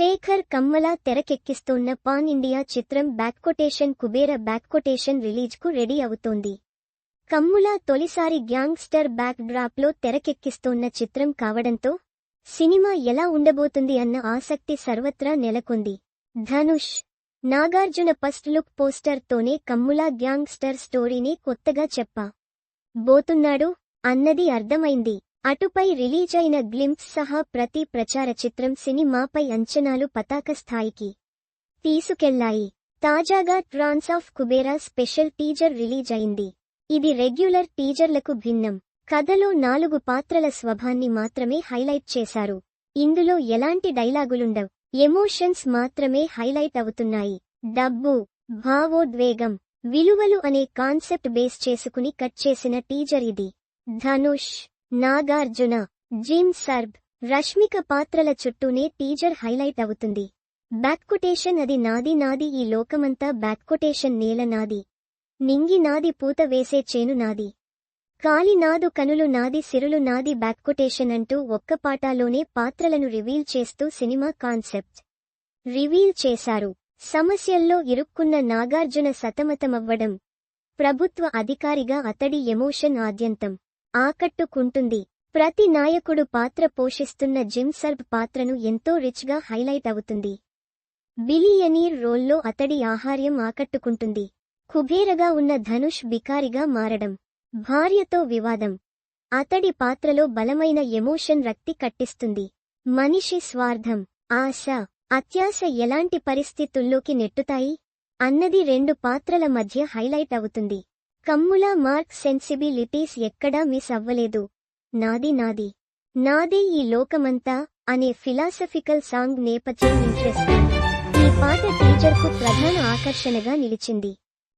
శేఖర్ కమ్మల తెరకెక్కిస్తోన్న pan India చిత్రం బ్యాక్కొటేషన్ Kubera బ్యాక్కొటేషన్ రిలీజ్కు ready అవుతోంది. కమ్ముల తొలిసారి గ్యాంగ్స్టర్ బ్యాక్ డ్రాప్లో తెరకెక్కిస్తోన్న చిత్రం కావడంతో సినిమా ఎలా ఉండబోతుంది అన్న ఆసక్తి సర్వత్రా నెలకొంది. ధనుష్ నాగార్జున ఫస్ట్ లుక్ పోస్టర్తోనే కమ్ముల గ్యాంగ్స్టర్ స్టోరీని కొత్తగా చెప్పా బోతున్నాడు అన్నది అర్థమైంది. అటుపై రిలీజ్ అయిన గ్లింప్స్ సహా ప్రతి ప్రచార చిత్రం సినిమాపై అంచనాలు పతాక స్థాయికి తీసుకెళ్ళాయి. తాజాగా trance of Kubera special teaser release అయింది ఇది రెగ్యులర్ టీజర్లకు భిన్నం. కథలో నాలుగు పాత్రల స్వభాన్ని మాత్రమే హైలైట్ చేశారు. ఇందులో ఎలాంటి డైలాగులుండవ్? ఎమోషన్స్ మాత్రమే హైలైట్ అవుతున్నాయి. డబ్బు భావోద్వేగం విలువలు అనే కాన్సెప్ట్ బేస్ చేసుకుని కట్ చేసిన టీజర్ ఇది. ధనుష్ నాగార్జున జిమ్ సర్బ్ రష్మిక పాత్రల చుట్టూనే టీజర్ హైలైట్ అవుతుంది. బ్యాక్కొటేషన్ అది నాది నాది ఈ లోకమంతా బ్యాక్కొటేషన్ నేల నాది. నింగి నాది పూత వేసే చేను నాది. కాలి నాదు కనులు నాది సిరులు నాది బ్యాక్కొటేషన్ అంటూ ఒక్క పాటాలోనే పాత్రలను రివీల్ చేస్తూ సినిమా కాన్సెప్ట్. రివీల్ చేశారు. సమస్యల్లో ఇరుక్కున్న నాగార్జున సతమతమవ్వడం. ప్రభుత్వ అధికారిగా అతడి ఎమోషన్ ఆద్యంతం. ఆకట్టుకుంటుంది. ప్రతి నాయకుడు పాత్ర పోషిస్తున్న జిమ్ సర్బ్ పాత్రను ఎంతో రిచ్గా హైలైట్ అవుతుంది. బిలియనీర్ రోల్లో అతడి ఆహార్యం ఆకట్టుకుంటుంది. కుబేరగా ఉన్న ధనుష్ బికారిగా మారడం. భార్యతో వివాదం. అతడి పాత్రలో బలమైన ఎమోషన్ రక్తి కట్టిస్తుంది. మనిషి స్వార్థం. ఆశ. అత్యాశ ఎలాంటి పరిస్థితుల్లోకి నెట్టుతాయి? అన్నది రెండు పాత్రల మధ్య హైలైట్ అవుతుంది. కమ్ముల మార్క్ సెన్సిబిలిటీస్ ఎక్కడా మిస్ అవ్వలేదు. నాది నాది. నాదే ఈ లోకమంతా అనే ఫిలాసఫికల్ సాంగ్ నేపథ్యం ఇంట్రెస్టింగ్ ఈ పాట టీజర్కు ప్రధాన ఆకర్షణగా నిలిచింది.